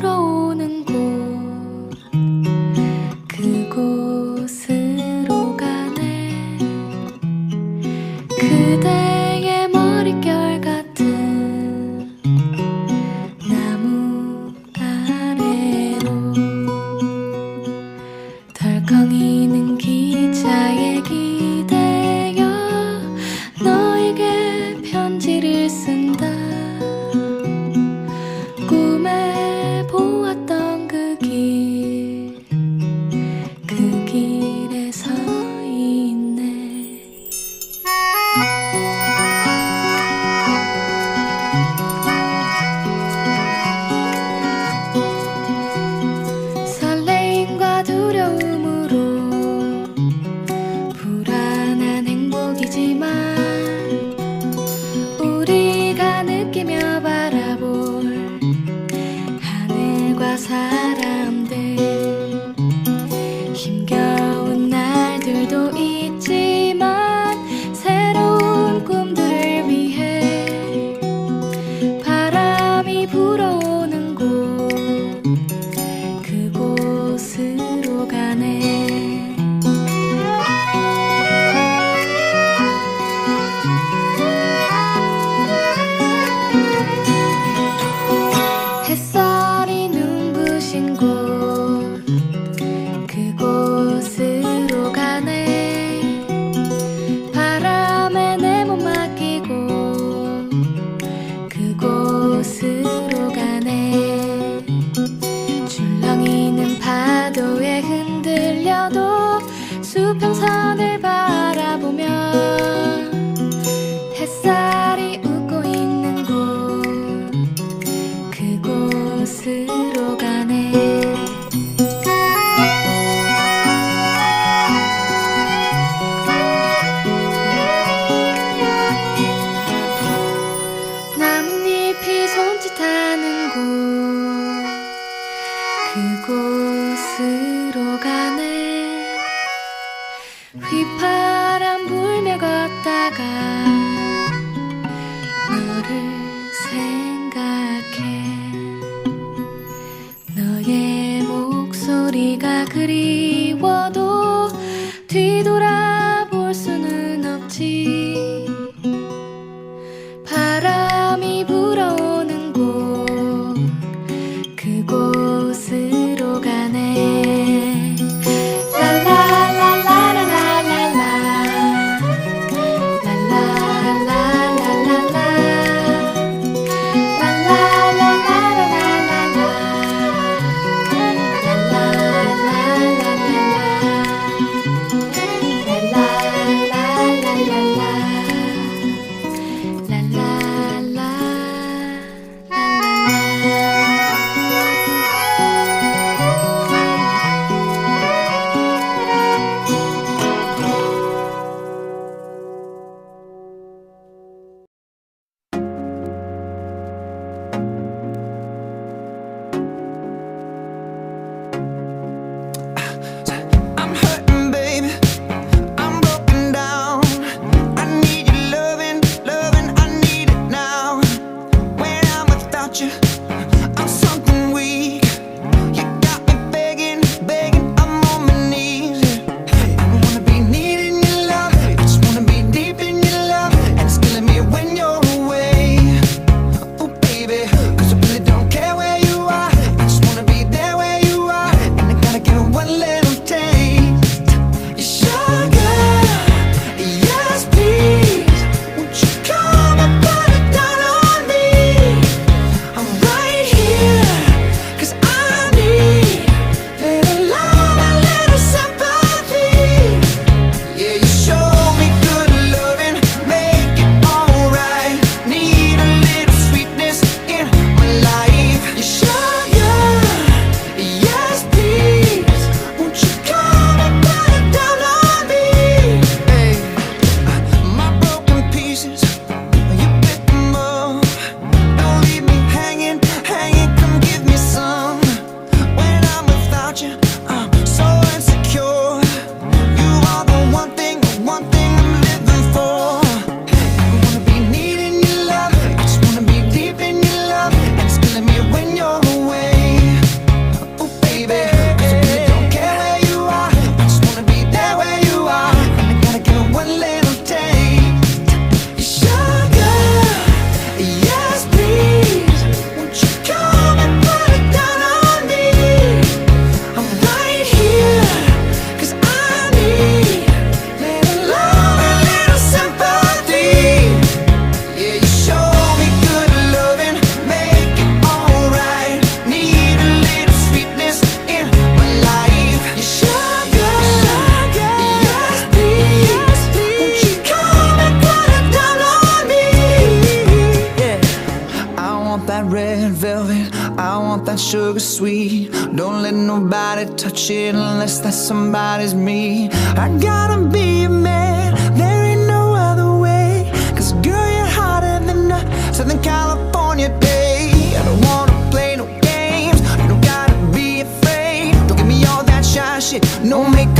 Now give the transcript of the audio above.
Puro más. 들려도 수평선을 바라보며 햇살이 웃고 있는 곳 그곳으로 가네. 나뭇잎이 손짓하는 곳 그곳을 바람 불며 걷다가 너를 생각해. 너의 목소리가 그리워도 뒤돌아 sugar sweet. Don't let nobody touch it unless that somebody's me. I gotta be a man. There ain't no other way. Cause girl, you're hotter than a Southern California day. I don't wanna play no games. You don't gotta be afraid. Don't give me all that shy shit. No makeup